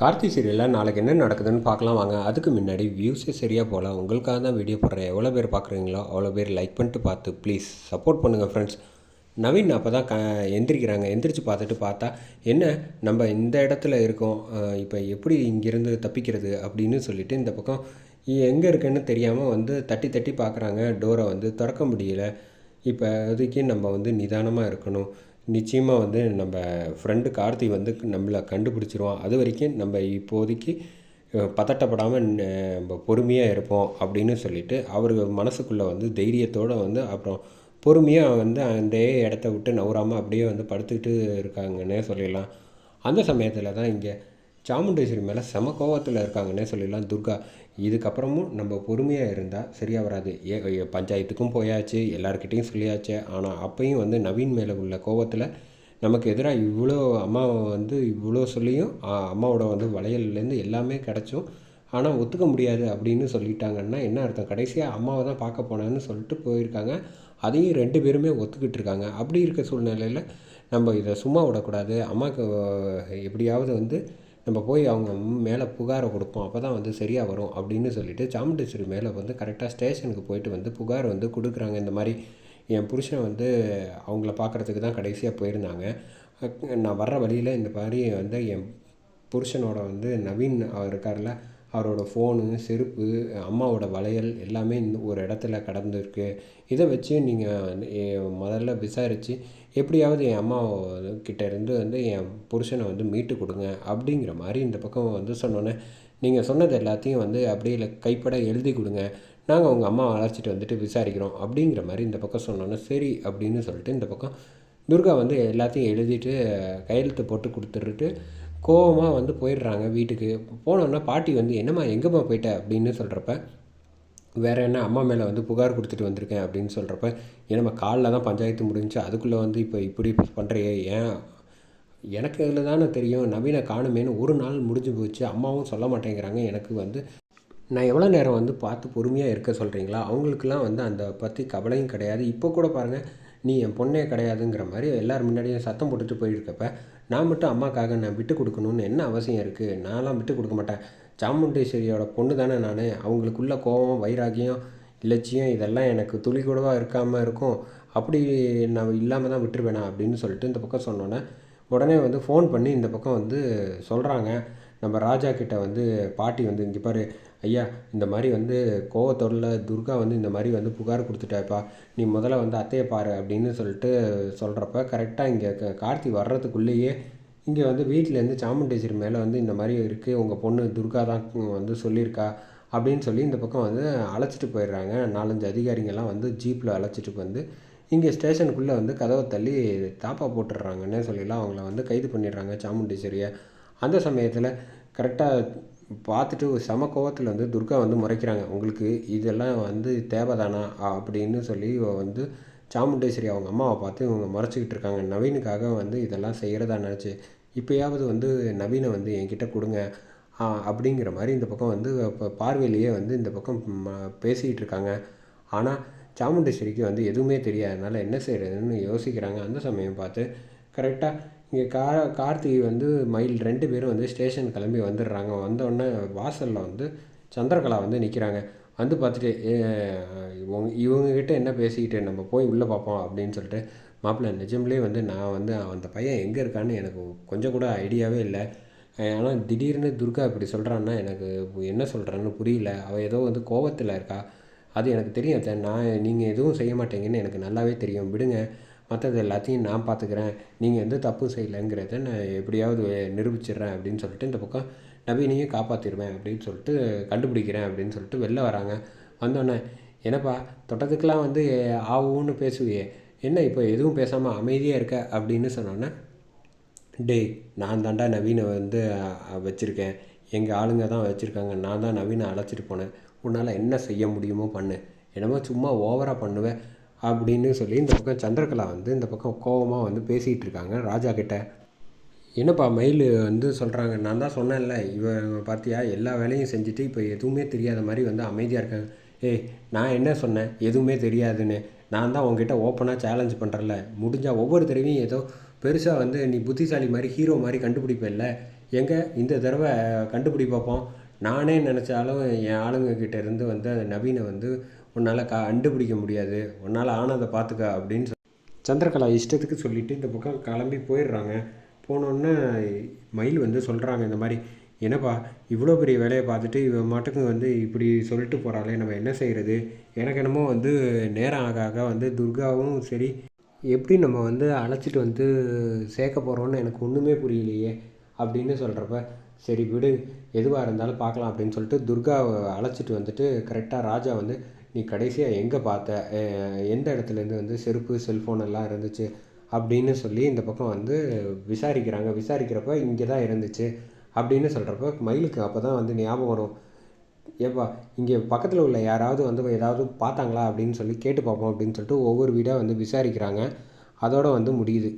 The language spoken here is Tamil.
கார்த்தி சீரியலில் நாளைக்கு என்ன நடக்குதுன்னு பார்க்கலாம் வாங்க. அதுக்கு முன்னாடி வியூஸே சரியாக போகல. உங்களுக்காக தான் வீடியோ போடுறேன். எவ்வளோ பேர் பார்க்குறீங்களோ அவ்வளோ பேர் லைக் பண்ணிட்டு பார்த்து ப்ளீஸ் சப்போர்ட் பண்ணுங்கள் ஃப்ரெண்ட்ஸ் நவீன் அப்போ தான் க எந்திரிக்கிறாங்க. எந்திரிச்சு பார்த்துட்டு பார்த்தா என்ன நம்ம இந்த இடத்துல இருக்கோம். இப்போ எப்படி இங்கேருந்து தப்பிக்கிறது அப்படின்னு சொல்லிட்டு இந்த பக்கம் எங்கே இருக்குன்னு தெரியாமல் வந்து தட்டி தட்டி பார்க்குறாங்க. டோரை வந்து திறக்க முடியல. இப்போ அதுக்கே நம்ம வந்து நிதானமாக இருக்கணும். நிச்சயமாக வந்து நம்ம ஃப்ரெண்டு கார்த்தி வந்து நம்மளை கண்டுபிடிச்சிருவான். அது வரைக்கும் நம்ம இப்போதைக்கு பதட்டப்படாமல் நம்ம பொறுமையாக இருப்போம் அப்படின்னு சொல்லிட்டு அவர் மனசுக்குள்ளே வந்து தைரியத்தோடு வந்து அப்புறம் பொறுமையாக வந்து அந்த இடத்த விட்டு நவராமல் அப்படியே வந்து படுத்துக்கிட்டு இருக்காங்கன்னே சொல்லிடலாம். அந்த சமயத்தில் தான் இங்கே சாமுண்டேஸ்வரி மேலே செம கோவத்தில் இருக்காங்கன்னே சொல்லிடலாம். துர்கா இதுக்கப்புறமும் நம்ம பொறுமையாக இருந்தால் சரியாக வராது. ஏ பஞ்சாயத்துக்கும் போயாச்சு எல்லாருக்கிட்டேயும் சொல்லியாச்சு. ஆனால் அப்பையும் வந்து நவீன் மேலே உள்ள கோவத்தில் நமக்கு எதிராக இவ்வளோ அம்மா வந்து இவ்வளோ சொல்லியும் அம்மாவோட வந்து வளையல்லேருந்து எல்லாமே கிடச்சும் ஆனால் ஒத்துக்க முடியாது அப்படின்னு சொல்லிட்டாங்கன்னா என்ன அர்த்தம்? கடைசியாக அம்மாவை தான் பார்க்க போனேன்னு சொல்லிட்டு போயிருக்காங்க. அதையும் ரெண்டு பேருமே ஒத்துக்கிட்டு இருக்காங்க. அப்படி இருக்க சூழ்நிலையில் நம்ம இதை சும்மா விடக்கூடாது. அம்மாவுக்கு எப்படியாவது வந்து நம்ம போய் அவங்க மேலே புகாரை கொடுப்போம் அப்போ தான் வந்து சரியாக வரும் அப்படின்னு சொல்லிட்டு சாமுண்டேஸ்வரி மேலே வந்து கரெக்டாக ஸ்டேஷனுக்கு போயிட்டு வந்து புகார் வந்து கொடுக்குறாங்க. இந்த மாதிரி என் புருஷன் வந்து அவங்கள பார்க்குறதுக்கு தான் கடைசியாக போயிருந்தாங்க. நான் வர்ற வழியில் இந்த மாதிரி வந்து என் புருஷனோட வந்து நவீன் அவர் இருக்கார்ல அவரோட ஃபோனு செருப்பு அம்மாவோட வளையல் எல்லாமே இந்த ஒரு இடத்துல கடந்துருக்கு. இதை வச்சு நீங்கள் முதல்ல விசாரித்து எப்படியாவது என் அம்மா இருந்து வந்து என் புருஷனை வந்து மீட்டு கொடுங்க அப்படிங்கிற மாதிரி இந்த பக்கம் வந்து சொன்னோன்னே நீங்கள் சொன்னது எல்லாத்தையும் வந்து அப்படியே இல்லை கைப்பட எழுதி கொடுங்க. நாங்கள் உங்கள் அம்மா அழைச்சிட்டு வந்துட்டு விசாரிக்கிறோம் அப்படிங்கிற மாதிரி இந்த பக்கம் சொன்னோன்னே சரி அப்படின்னு சொல்லிட்டு இந்த பக்கம் துர்கா வந்து எல்லாத்தையும் எழுதிட்டு கையெழுத்து போட்டு கொடுத்துட்டு கோவமாக வந்து போயிடுறாங்க வீட்டுக்கு. போனோன்னா பாட்டி வந்து என்னம்மா எங்கேம்மா போயிட்ட? அப்படின்னு சொல்கிறப்ப வேறு என்ன அம்மா மேலே வந்து புகார் கொடுத்துட்டு வந்திருக்கேன் அப்படின்னு சொல்கிறப்ப ஏன்னா காலில் தான் பஞ்சாயத்து முடிஞ்சு அதுக்குள்ளே வந்து இப்போ இப்படி பண்ணுறியே ஏன்? எனக்கு இதில் தானே தெரியும். நவீன காணுமேன்னு ஒரு நாள் முடிஞ்சு போச்சு. அம்மாவும் சொல்ல மாட்டேங்கிறாங்க. எனக்கு வந்து நான் எவ்வளோ நேரம் வந்து பார்த்து பொறுமையாக இருக்க சொல்கிறீங்களா அவங்களுக்குலாம் வந்து அந்த பற்றி கவலையும் கிடையாது. இப்போ கூட பாருங்கள் நீ என் பொண்ணே கிடையாதுங்கிற மாதிரி எல்லார் முன்னாடியும் சத்தம் போட்டுட்டு போயிருக்கப்ப நான் மட்டும் அம்மாக்காக நான் விட்டு கொடுக்கணும்னு என்ன அவசியம் இருக்குது நான்லாம் விட்டு கொடுக்க மாட்டேன். சாமுண்டேஸ்வரியோட பொண்ணு தானே நான்? அவங்களுக்குள்ள கோபம் வைராகியம் இலட்சியம் இதெல்லாம் எனக்கு துளி கூடவா இருக்காமல் இருக்கும். அப்படி நான் இல்லாமல் தான் விட்டுருவேனா? அப்படின்னு சொல்லிட்டு இந்த பக்கம் சொன்னோன்னே உடனே வந்து ஃபோன் பண்ணி இந்த பக்கம் வந்து சொல்கிறாங்க நம்ம ராஜா கிட்ட வந்து பாட்டி வந்து இங்கே பாரு ஐயா இந்த மாதிரி வந்து கோவத்தோடல துர்கா வந்து இந்த மாதிரி வந்து புகார் கொடுத்துட்டாப்பா. நீ முதல்ல வந்து அத்தையை பாரு அப்படின்னு சொல்லிட்டு சொல்கிறப்ப கரெக்டாக இங்கே கார்த்தி வர்றதுக்குள்ளேயே இங்கே வந்து வீட்டிலேருந்து சாமுண்டேஸ்வரி மேலே வந்து இந்த மாதிரி இருக்குது உங்கள் பொண்ணு துர்கா தான் வந்து சொல்லியிருக்கா அப்படின்னு சொல்லி இந்த பக்கம் வந்து அழைச்சிட்டு போயிடுறாங்க. நாலஞ்சு அதிகாரிங்கெல்லாம் வந்து ஜீப்பில் அழைச்சிட்டு வந்து இங்கே ஸ்டேஷனுக்குள்ளே வந்து கதவை தள்ளி தாப்பா போட்டுடுறாங்கன்னே சொல்லிலாம் அவங்கள வந்து கைது பண்ணிடுறாங்க சாமுண்டேஸ்வரியை அந்த சமயத்தில் கரெக்டாக பார்த்துட்டு சம செம கோவத்தில் வந்து துர்கா வந்து முறைக்கிறாங்க. உங்களுக்கு இதெல்லாம் வந்து தேவைதானா? அப்படின்னு சொல்லி வந்து சாமுண்டேஸ்வரி அவங்க அம்மாவை பார்த்து இவங்க முறைச்சிக்கிட்டு இருக்காங்க. நவீனுக்காக வந்து இதெல்லாம் செய்கிறதா நினச்சி இப்போயாவது வந்து நவீனை வந்து என்கிட்ட கொடுங்க. அப்படிங்கிற மாதிரி இந்த பக்கம் வந்து இப்போ பார்வையிலேயே வந்து இந்த பக்கம் பேசிக்கிட்டு இருக்காங்க. ஆனால் சாமுண்டேஸ்வரிக்கு வந்து எதுவுமே தெரியாதனால என்ன செய்கிறதுன்னு யோசிக்கிறாங்க. அந்த சமயம் பார்த்து கரெக்டாக இங்கே கா கார்த்திகை வந்து மயில் ரெண்டு பேரும் வந்து ஸ்டேஷன் கிளம்பி வந்துடுறாங்க. வந்தோடனே வாசலில் வந்து சந்திரகலா வந்து நிற்கிறாங்க வந்து பார்த்துட்டு இவங்க இவங்ககிட்ட என்ன பேசிக்கிட்டு நம்ம போய் உள்ளே பார்ப்போம் அப்படின்னு சொல்லிட்டு மாப்பிள்ளை நிஜம்லேயே வந்து நான் வந்து அந்த பையன் எங்கே இருக்கான்னு எனக்கு கொஞ்சம் கூட ஐடியாவே இல்லை. ஆனால் திடீர்னு துர்கா இப்படி சொல்கிறான்னா எனக்கு என்ன சொல்கிறான்னு புரியல. அவள் ஏதோ வந்து கோவத்தில் இருக்கா. அது எனக்கு தெரியும் நான் நீங்கள் எதுவும் செய்ய மாட்டீங்கன்னு எனக்கு நல்லாவே தெரியும். விடுங்க. மற்றது எல்லாத்தையும் நான் பார்த்துக்கிறேன் நீங்கள் எந்த தப்பும் செய்யலைங்கிறத நான் எப்படியாவது நிரூபிச்சிடுறேன் அப்படின்னு சொல்லிட்டு இந்த பக்கம் நவீனையும் காப்பாற்றிடுவேன் அப்படின்னு சொல்லிட்டு கண்டுபிடிக்கிறேன் அப்படின்னு சொல்லிட்டு வெளில வராங்க. வந்தோடனே என்னப்பா தொட்டத்துக்கெலாம் வந்து ஆவுன்னு பேசுவியே. என்ன இப்போ எதுவும் பேசாமல் அமைதியாக இருக்க? அப்படின்னு சொன்னோன்னே டேய் நான் தாண்டா நவீனை வந்து வச்சுருக்கேன். எங்கள் ஆளுங்க தான் வச்சுருக்காங்க. நான் தான் நவீனை அழைச்சிட்டு போனேன். உன்னால் என்ன செய்ய முடியுமோ பண்ணு. என்னமோ சும்மா ஓவராக பண்ணுவேன் அப்படின்னு சொல்லி இந்த பக்கம் சந்திரகலா வந்து இந்த பக்கம் கோவமாக வந்து பேசிகிட்டு இருக்காங்க. ராஜா கிட்ட. என்னப்பா மயில் வந்து சொல்கிறாங்க நான் தான் சொன்னேன்ல இவன் பார்த்தியா எல்லா வேலையும் செஞ்சுட்டு இப்போ எதுவுமே தெரியாத மாதிரி வந்து அமைதியாக இருக்காங்க. ஏய் நான் என்ன சொன்னேன்? எதுவுமே தெரியாதுன்னு. நான் தான் உங்ககிட்ட ஓப்பனாக சேலஞ்ச் பண்ணுறல முடிஞ்சால் ஒவ்வொரு தடவையும் ஏதோ பெருசாக வந்து நீ புத்திசாலி மாதிரி ஹீரோ மாதிரி கண்டுபிடிப்பில்ல எங்கே? இந்த தடவை கண்டுபிடி பார்ப்போம் நானே நினச்சாலும் என் ஆளுங்க இருந்து வந்து அந்த நவீனை வந்து உன்னால் க கண்டுபிடிக்க முடியாது. உன்னால் ஆனதை பார்த்துக்க அப்படின்னு சந்திரகலா இஷ்டத்துக்கு சொல்லிவிட்டு இந்த பக்கம் கிளம்பி போயிடுறாங்க. போனோன்னே மயில் வந்து சொல்கிறாங்க இந்த மாதிரி என்னப்பா இவ்வளோ பெரிய வேலையை பார்த்துட்டு இவன் மாட்டுக்கு வந்து இப்படி சொல்லிட்டு போகிறாளே நம்ம என்ன செய்கிறது எனக்கு என்னமோ வந்து நேரம் ஆக ஆக வந்து துர்காவும் சரி எப்படி நம்ம வந்து அழைச்சிட்டு வந்து சேர்க்க போகிறோன்னு எனக்கு ஒன்றுமே புரியலையே அப்படின்னு சொல்கிறப்ப சரி விடு எதுவாக இருந்தாலும் பார்க்கலாம் அப்படின்னு சொல்லிட்டு துர்காவை அழைச்சிட்டு வந்துட்டு கரெக்டாக ராஜா வந்து நீ கடைசியாக எங்கே பார்த்த? எந்த இடத்துலேருந்து வந்து செருப்பு செல்ஃபோன் எல்லாம் இருந்துச்சு? அப்படின்னு சொல்லி இந்த பக்கம் வந்து விசாரிக்கிறாங்க. விசாரிக்கிறப்ப இங்கே தான் இருந்துச்சு அப்படின்னு சொல்கிறப்ப மயிலுக்கு அப்போ தான் வந்து ஞாபகம் வரும். ஏப்பா இங்கே பக்கத்தில் உள்ள யாராவது வந்து ஏதாவது பார்த்தாங்களா அப்படின்னு சொல்லி கேட்டு பார்ப்போம் அப்படின்னு சொல்லிட்டு ஒவ்வொரு வீடாக வந்து விசாரிக்கிறாங்க. அதோடு வந்து முடியுது.